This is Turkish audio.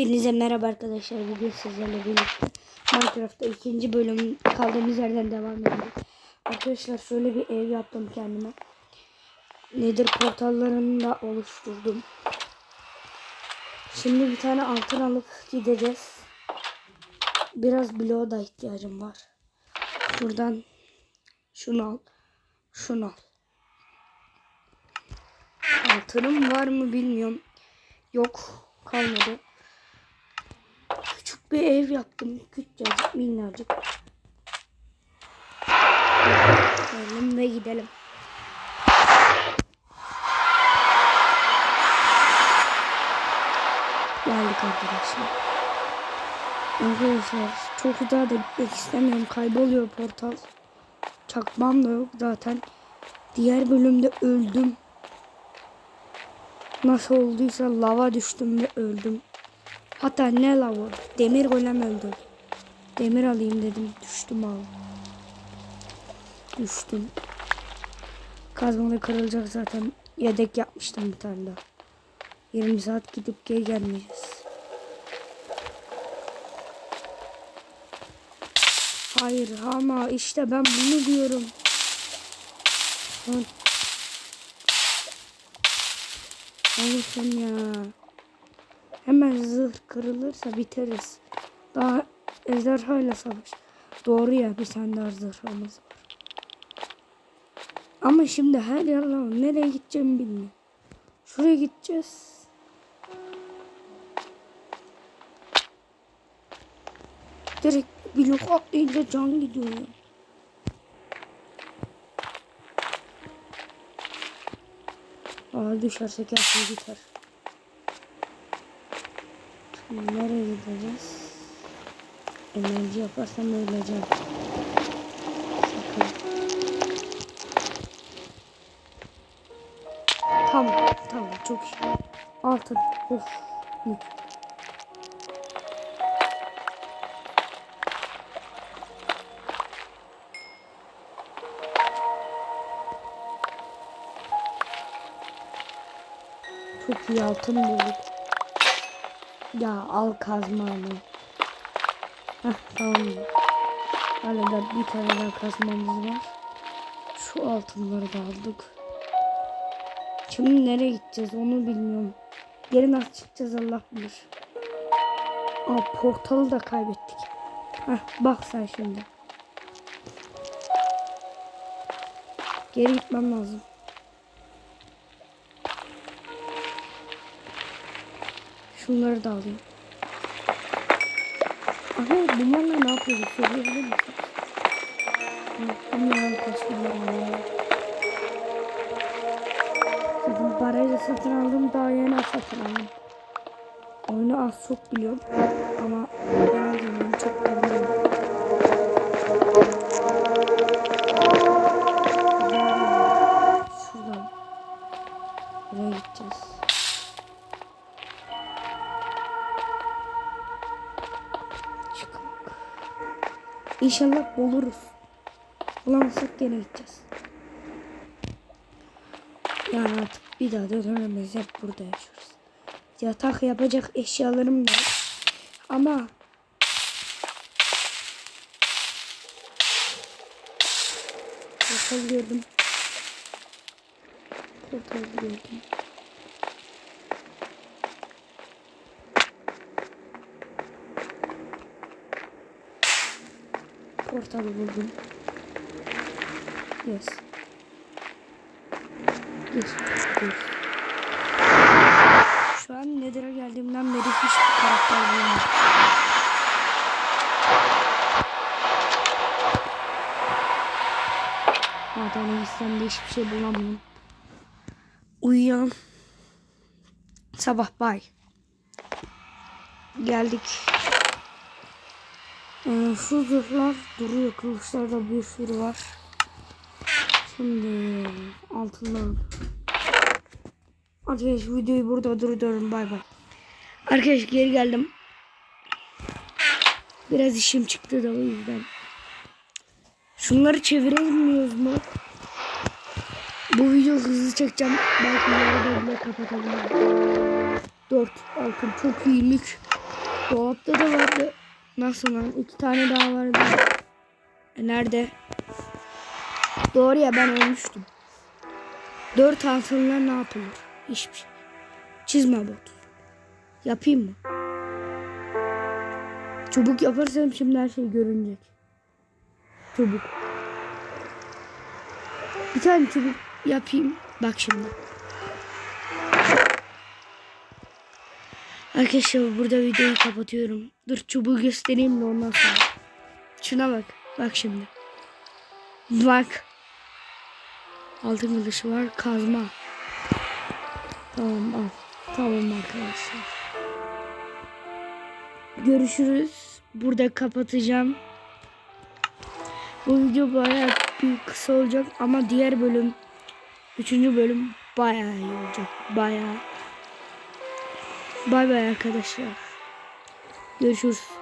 Hepinize merhaba arkadaşlar. Bugün sizlerle birlikte Minecraft'ta ikinci bölüm kaldığımız yerden devam ediyoruz. Arkadaşlar şöyle bir ev yaptım kendime. Nedir portallarını da oluşturdum. Şimdi bir tane altın alıp gideceğiz. Biraz bloğa da ihtiyacım var. Buradan şunu al. Şunu al. Altınım var mı bilmiyorum. Yok kalmadı. Bir ev yaptım. Küçücük minnacık. Gelin ve gidelim. Geldik arkadaşlar. Arkadaşlar çok uzağa da gitmek istemiyorum. Kayboluyor portal. Çakmam da yok zaten. Diğer bölümde öldüm. Nasıl olduysa lava düştüm ve öldüm. Hatta ne lava? Demir golem öldü. Demir alayım dedim. Düştüm abi. Düştüm. Kazmalı kırılacak zaten. Yedek yapmıştım bir tane daha. 20 saat gidip geri gelmeyeceğiz. Hayır ama işte ben bunu diyorum. Lan Oğlum sen ya. Hemen zırh kırılırsa biteriz. Daha ejderhayla savaş. Doğru ya bir tane daha zırhımız var. Ama şimdi her yer lava. Nereye gideceğimi bilmiyorum. Şuraya gideceğiz. Direkt blok atlayınca can gidiyor ya. Aa düşersek her şey biter. Nereye gideceğiz? Enerji yaparsam öleceğim. Sakın. Tamam, tamam çok iyi. Altın. Of. Çok iyi altın bulduk. Ya al kazmamı. Heh tamam. Hala da bir tane daha kazmamız var. Şu altınları da aldık. Şimdi nereye gideceğiz onu bilmiyorum. Geri nasıl çıkacağız Allah bilir. Aa portalı da kaybettik. Heh bak sen şimdi. Geri gitmem lazım. Şunları da alayım. Aha bunlarla ne yapıyoruz? Söyleyebilir misin? Ya kaçmaları. Sizin parayla satın aldım daha yeni satın aldım. Oyunu az çok biliyorum ama genel bilmiyorum çok bilmiyorum. Şuradan buraya gideceğiz. İnşallah buluruz. Bulamazsak gene gideceğiz. Yani artık bir daha da dönemeyiz. Hep burada yaşıyoruz. Yatak yapacak eşyalarım da. Ama Portal gördüm. Portal gördüm. Portal buldum. Yes. Gir. Gir. Şu an Nether'a geldiğimden beri hiçbir karakter bulamadım. Madene gitsem hiçbir şey bulamıyorum. Uyuyan. Sabah bay. Geldik. Ee, şu zırhlar duruyor. Kılıçlarda bir sürü var. Şimdi altından. Arkadaşlar videoyu burada durduruyorum. Bay bay. Arkadaşlar geri geldim. Biraz işim çıktı da o yüzden. Şunları çeviremiyoruz mu? Bu video hızlı çekeceğim. Belki yarıda bile kapatabilirim. 4 altın çok iyiymiş. Dolapta da vardı. Nasıl lan? İki tane daha vardı. E nerede? Doğru ya ben ölmüştüm. Dört altınla ne yapılır? Hiçbir şey. Çizme bot. Yapayım mı? Çubuk yaparsam şimdi her şey görünecek. Çubuk. Bir tane çubuk yapayım. Bak şimdi. Arkadaşlar burada videoyu kapatıyorum. Dur çubuğu göstereyim de ondan sonra. Şuna bak. Bak şimdi. Bak. Altın kılışı var. Kazma. Tamam al. Tamam arkadaşlar. Görüşürüz. Burada kapatacağım. Bu video bayağı bir kısa olacak ama diğer bölüm üçüncü bölüm bayağı iyi olacak. Bayağı. Bay bay arkadaşlar. Görüşürüz.